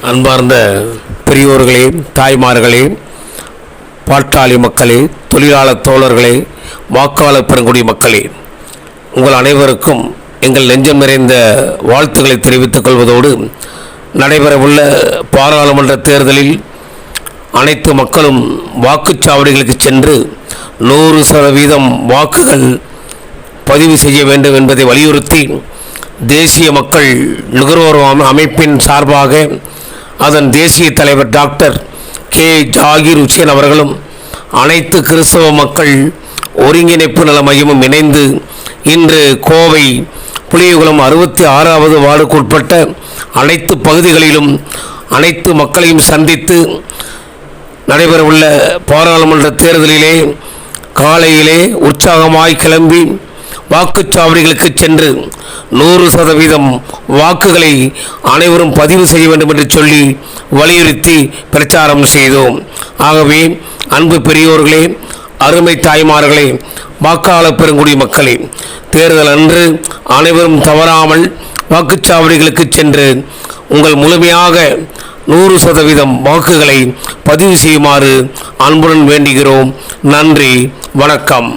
அன்பார்ந்த பெரியோர்களே தாய்மார்களே பாட்டாளி மக்களே தொழிலாளர் தோழர்களே வாக்காளர் பெருங்குடி மக்களே உங்கள் அனைவருக்கும் எங்கள் நெஞ்சம் நிறைந்த வாழ்த்துக்களை தெரிவித்துக் கொள்வதோடு நடைபெறவுள்ள பாராளுமன்ற தேர்தலில் அனைத்து மக்களும் வாக்குச்சாவடிகளுக்கு சென்று நூறு சதவீதம் வாக்குகள் பதிவு செய்ய வேண்டும் என்பதை வலியுறுத்தி தேசிய மக்கள் நுகர்வோர் அமைப்பின் சார்பாக அதன் தேசிய தலைவர் டாக்டர் கே. ஜாகிர் உசேன் அவர்களும் அனைத்து கிறிஸ்தவ மக்கள் ஒருங்கிணைப்பு நல மையமும் இணைந்து இன்று கோவை புளியகுளம் அறுபத்தி ஆறாவது வார்டுக்குட்பட்ட அனைத்து பகுதிகளிலும் அனைத்து மக்களையும் சந்தித்து நடைபெறவுள்ள பாராளுமன்ற தேர்தலிலே காலையிலே உற்சாகமாய் கிளம்பி வாக்குச்சாவடிகளுக்கு சென்று நூறு சதவீதம் வாக்குகளை அனைவரும் பதிவு செய்ய வேண்டும் என்று சொல்லி வலியுறுத்தி பிரச்சாரம் செய்தோம். ஆகவே அன்பு பெரியோர்களே அருமை தாய்மார்களே வாக்காளர் பெருங்குடி மக்களே தேர்தல் அன்று அனைவரும் தவறாமல் வாக்குச்சாவடிகளுக்கு சென்று உங்கள் முழுமையாக நூறு சதவீதம் வாக்குகளை பதிவு செய்யுமாறு அன்புடன் வேண்டுகிறோம். நன்றி வணக்கம்.